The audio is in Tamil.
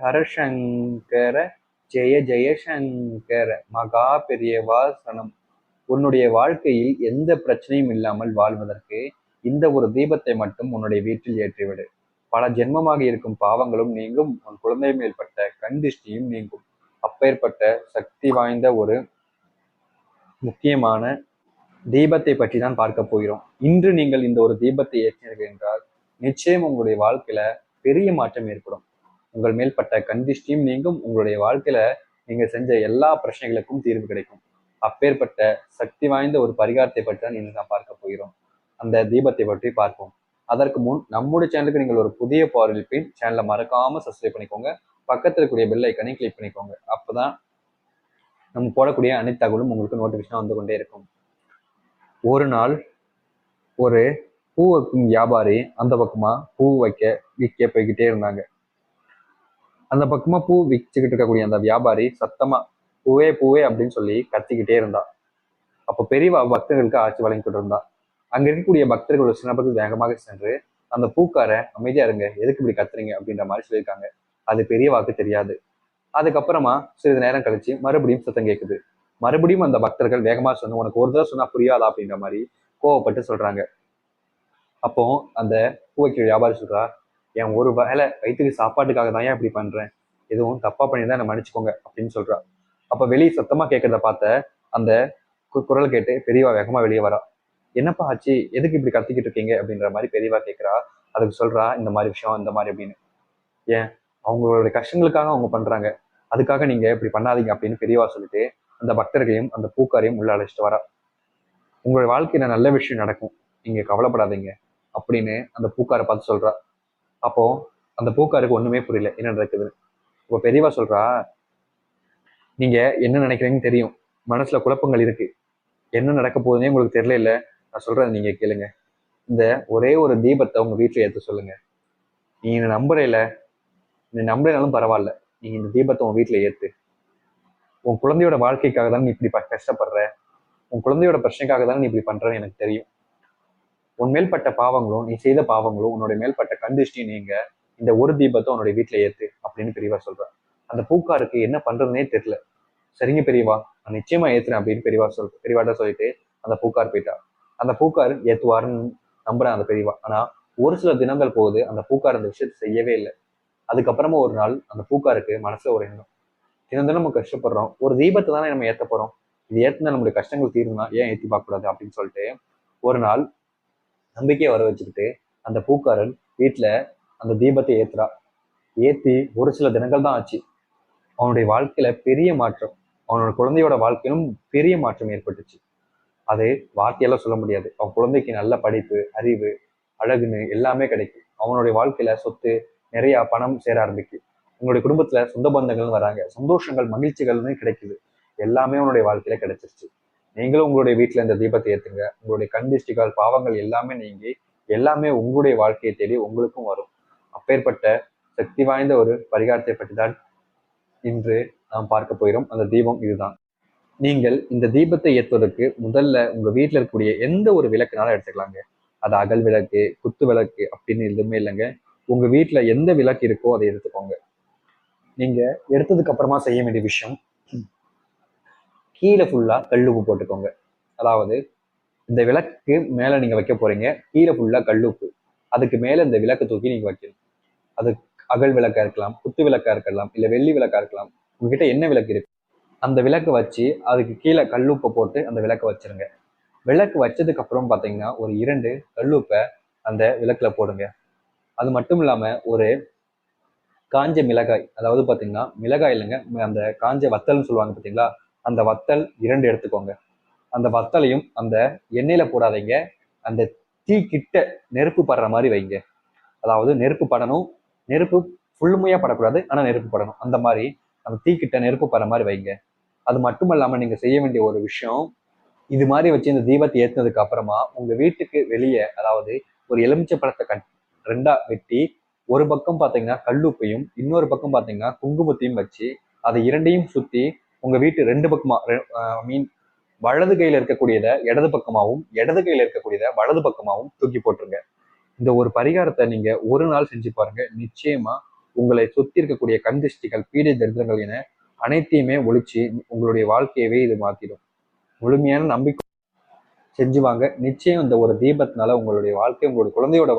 ஹரசங்கர ஜெய ஜெயசங்கர மகா பெரியவா சனம் உன்னுடைய வாழ்க்கையில் எந்த பிரச்சனையும் இல்லாமல் வாழ்வதற்கு இந்த ஒரு தீபத்தை மட்டும் உன்னுடைய வீட்டில் ஏற்றிவிடு. பல ஜென்மமாக இருக்கும் பாவங்களும் நீங்கும் உன் குழந்தை மேல்பட்ட கண்டிஷ்டியும் நீங்கும். அப்பேற்பட்ட சக்தி வாய்ந்த ஒரு முக்கியமான தீபத்தை பற்றி தான் பார்க்க போகிறோம். இன்று நீங்கள் இந்த ஒரு தீபத்தை ஏற்றினீர்கள் என்றால் நிச்சயம் உங்களுடைய வாழ்க்கையில பெரிய மாற்றம் ஏற்படும். உங்கள் மேல்பட்ட கண்டிஷ்டியும் நீங்கும் உங்களுடைய வாழ்க்கையில நீங்க செஞ்ச எல்லா பிரச்சனைகளுக்கும் தீர்வு கிடைக்கும். அப்பேற்பட்ட சக்தி வாய்ந்த ஒரு பரிகாரத்தை பற்றி தான் இன்று நான் பார்க்க போகிறோம். அந்த தீபத்தை பற்றி பார்ப்போம். அதற்கு முன் நம்முடைய சேனலுக்கு நீங்கள் ஒரு புதிய பார்வையில் சேனலை மறக்காம சப்ஸ்கிரைப் பண்ணிக்கோங்க. பக்கத்தில் இருக்கக்கூடிய பெல் ஐக்கனையும் கிளிக் பண்ணிக்கோங்க. அப்போதான் நம்ம போடக்கூடிய அனைத்து தகவலும் உங்களுக்கு நோட்டிஃபிகேஷன் வந்து கொண்டே இருக்கும். ஒரு நாள் ஒரு பூ வைக்கும் வியாபாரி அந்த பக்கமா பூ வைக்க விற்க போய்கிட்டே இருந்தாங்க. அந்த பக்கமா பூ விச்சுக்கிட்டு இருக்கக்கூடிய அந்த வியாபாரி சத்தமா பூவே பூவே அப்படின்னு சொல்லி கத்திக்கிட்டே இருந்தா. அப்போ பெரிய பக்தர்களுக்கு ஆட்சி வழங்கிக்கிட்டு இருந்தா அங்க இருக்கக்கூடிய பக்தர்கள் ஒரு சின்ன வேகமாக சென்று அந்த பூக்கார அமைதியா இருங்க எதுக்கு இப்படி கத்துறீங்க? அப்படின்ற மாதிரி சொல்லியிருக்காங்க. அது பெரிய வாக்கு தெரியாது. அதுக்கப்புறமா சிறிது நேரம் கழிச்சு மறுபடியும் சத்தம் கேட்குது மறுபடியும் அந்த பக்தர்கள் வேகமா சொன்ன உனக்கு ஒரு தடவை சொன்னா புரியாதா? அப்படின்ற மாதிரி கோவப்பட்டு சொல்றாங்க. அப்போ அந்த பூவைக்கு வியாபாரி சொல்றா என் ஒரு வேலை வயிற்றுக்கு சாப்பாட்டுக்காக தான் ஏன் இப்படி பண்றேன்? எதுவும் தப்பா பண்ணியிருந்தா என்ன மன்னிச்சுக்கோங்க அப்படின்னு சொல்றா. அப்ப வெளியே சத்தமா கேட்குறத பார்த்த அந்த குரல் கேட்டு பெரியவா வேகமா வெளியே வரா. என்னப்பா ஆச்சு? எதுக்கு இப்படி கத்திக்கிட்டு இருக்கீங்க? அப்படின்ற மாதிரி பெரியவா கேட்குறா. அதுக்கு சொல்றா இந்த மாதிரி விஷயம் இந்த மாதிரி அப்படின்னு. ஏன்? அவங்களுடைய கஷ்டங்களுக்காக அவங்க பண்றாங்க. அதுக்காக நீங்க இப்படி பண்ணாதீங்க அப்படின்னு பெரியவா சொல்லிட்டு அந்த பக்தர்களையும் அந்த பூக்காரையும் உள்ள அழைச்சிட்டு வரா. உங்களோட வாழ்க்கையில நல்ல விஷயம் நடக்கும். நீங்க கவலைப்படாதீங்க அப்படின்னு அந்த பூக்காரை பார்த்து சொல்றா. அப்போ அந்த பூக்காருக்கு ஒண்ணுமே புரியல. என்ன நடக்குதுன்னு. இப்போ பெரியவா சொல்றா நீங்க என்ன நினைக்கிறீங்கன்னு தெரியும். மனசுல குழப்பங்கள் இருக்கு. என்ன நடக்க போகுதுன்னே உங்களுக்கு தெரியல இல்ல நான் சொல்றதை நீங்க கேளுங்க. இந்த ஒரே ஒரு தீபத்தை உங்க வீட்டுல ஏற்ற சொல்லுங்க. நீங்க நம்புறையில நீ நம்புறனாலும் பரவாயில்ல. நீ இந்த தீபத்தை உன் வீட்டில் ஏற்று உன் குழந்தையோட வாழ்க்கைக்காக தான் நீ இப்படி கஷ்டப்படுற. உன் குழந்தையோட பிரச்சனைக்காக தான் நீ இப்படி பண்றன்னு எனக்கு தெரியும். உன் மேல்பட்ட பாவங்களும் நீ செய்த பாவங்களும் உன்னுடைய மேல்பட்ட கண்டிஷ்டி நீங்க இந்த ஒரு தீபத்தை உன்னுடைய வீட்டில் ஏத்து அப்படின்னு பெரியவா சொல்ற அந்த பூக்காருக்கு என்ன பண்றதுனே தெரியல. சரிங்க பெரியவா நான் நிச்சயமா ஏத்துறேன் அப்படின்னு பெரியவா சொல் பெரியவாட்ட சொல்லிட்டு அந்த பூக்கார் போயிட்டா அந்த பூக்கார் ஏத்துவாருன்னு நம்புறேன் அந்த பெரியவா. ஆனா ஒரு சில தினங்கள் போகுது அந்த பூக்கார் அந்த விஷயத்தை செய்யவே இல்லை. அதுக்கப்புறமா ஒரு நாள் அந்த பூக்காருக்கு மனசுல ஒரு எண்ணம். தினம் தினம் நம்ம கஷ்டப்படுறோம். ஒரு தீபத்தை தானே நம்ம ஏற்ற போறோம். இது ஏற்றினா நம்மளுடைய கஷ்டங்கள் தீரும்னா ஏன் ஏற்றி பார்க்கக்கூடாது அப்படின்னு சொல்லிட்டு ஒரு நாள் நம்பிக்கையை வர வச்சுக்கிட்டு அந்த பூக்காரன் வீட்டில் அந்த தீபத்தை ஏத்துறா. ஏற்றி ஒரு சில தினங்கள் தான் ஆச்சு. அவனுடைய வாழ்க்கையில பெரிய மாற்றம் அவனோட குழந்தையோட வாழ்க்கையிலும் பெரிய மாற்றம் ஏற்பட்டுச்சு. அது வார்த்தையெல்லாம் சொல்ல முடியாது. அவன் குழந்தைக்கு நல்ல படிப்பு அறிவு அழகுன்னு எல்லாமே கிடைக்கும். அவனுடைய வாழ்க்கையில சொத்து நிறைய பணம் சேர ஆரம்பிக்கு. உங்களுடைய குடும்பத்துல சொந்த பந்தங்கள்னு வராங்க. சந்தோஷங்கள் மகிழ்ச்சிகள்னு கிடைக்குது. எல்லாமே அவனுடைய வாழ்க்கையில கிடைச்சிருச்சு. நீங்களும் உங்களுடைய வீட்டுல இந்த தீபத்தை ஏத்துங்க. உங்களுடைய கண்டிஷ்டிகள் பாவங்கள் எல்லாமே நீங்கி எல்லாமே உங்களுடைய வாழ்க்கையை தேடி உங்களுக்கும் வரும். அப்பேற்பட்ட சக்தி வாய்ந்த ஒரு பரிகாரத்தை பற்றி தான் இன்று நாம் பார்க்க போகிறோம். அந்த தீபம் இதுதான். நீங்கள் இந்த தீபத்தை ஏற்றுவதற்கு முதல்ல உங்க வீட்டுல இருக்கக்கூடிய எந்த ஒரு விளக்குனாலும் எடுத்துக்கலாங்க. அது அகல் விளக்கு குத்து விளக்கு அப்படின்னு எதுவுமே இல்லைங்க. உங்க வீட்டுல எந்த விளக்கு இருக்கோ அதை எடுத்துக்கோங்க. நீங்க எடுத்ததுக்கு அப்புறமா செய்ய வேண்டிய விஷயம் கீழே ஃபுல்லா கல்லுப்பு போட்டுக்கோங்க. அதாவது இந்த விளக்கு மேல நீங்க வைக்க போறீங்க கீழே ஃபுல்லாக கல்லுப்பு. அதுக்கு மேல இந்த விளக்கு தூக்கி நீங்க வைக்கணும். அது அகல் விளக்கா இருக்கலாம் குத்து விளக்கா இருக்கலாம் இல்ல வெள்ளி விளக்கா இருக்கலாம் உங்ககிட்ட என்ன விளக்கு இருக்கு? அந்த விளக்கு வச்சு அதுக்கு கீழே கல்லுப்பை போட்டு அந்த விளக்கு வச்சிருங்க. விளக்கு வச்சதுக்கு அப்புறம் பாத்தீங்கன்னா ஒரு இரண்டு கல்லுப்பை அந்த விளக்குல போடுங்க. அது மட்டும் இல்லாமல் ஒரு காஞ்ச மிளகாய் அதாவது பார்த்தீங்கன்னா மிளகாய் இல்லைங்க அந்த காஞ்ச வத்தல்னு சொல்லுவாங்க பார்த்தீங்களா அந்த வத்தல் இரண்டு எடுத்துக்கோங்க. அந்த வத்தலையும் அந்த எண்ணெயில போடாதீங்க. அந்த தீ கிட்ட நெருப்பு படுற மாதிரி வைங்க. அதாவது நெருப்பு படணும். நெருப்பு ஃபுல்லுமையாக படக்கூடாது ஆனால் நெருப்பு படணும். அந்த மாதிரி அந்த தீ கிட்ட நெருப்பு படுற மாதிரி வைங்க. அது மட்டும் இல்லாமல் நீங்க செய்ய வேண்டிய ஒரு விஷயம் இது மாதிரி வச்சு இந்த தீபத்தை ஏற்றினதுக்கு அப்புறமா உங்க வீட்டுக்கு வெளியே அதாவது ஒரு எலுமிச்சை பழத்தை கட் ரெண்டா வெட்டி ஒரு பக்கம் பார்த்தீங்கன்னா கல்லுப்பையும் இன்னொரு பக்கம் பார்த்தீங்கன்னா குங்குமத்தையும் வச்சு அதை இரண்டையும் சுற்றி உங்க வீட்டு ரெண்டு பக்கமா மீன் வலது கையில இருக்கக்கூடியத இடது பக்கமாகவும் இடது கையில இருக்கக்கூடியத வலது பக்கமாகவும் தூக்கி போட்டுருங்க. இந்த ஒரு பரிகாரத்தை நீங்க ஒரு நாள் செஞ்சு பாருங்க. நிச்சயமா உங்களை சுத்தி இருக்கக்கூடிய கந்திஷ்டிகள் பீடை தரித்திரங்கள் என அனைத்தையுமே ஒழிச்சு உங்களுடைய வாழ்க்கையவே இது மாத்திடும். முழுமையான நம்பிக்கை செஞ்சு வாங்க. நிச்சயம் இந்த ஒரு தீபத்தினால உங்களுடைய வாழ்க்கை உங்களுடைய குழந்தையோட வாழ்க்கை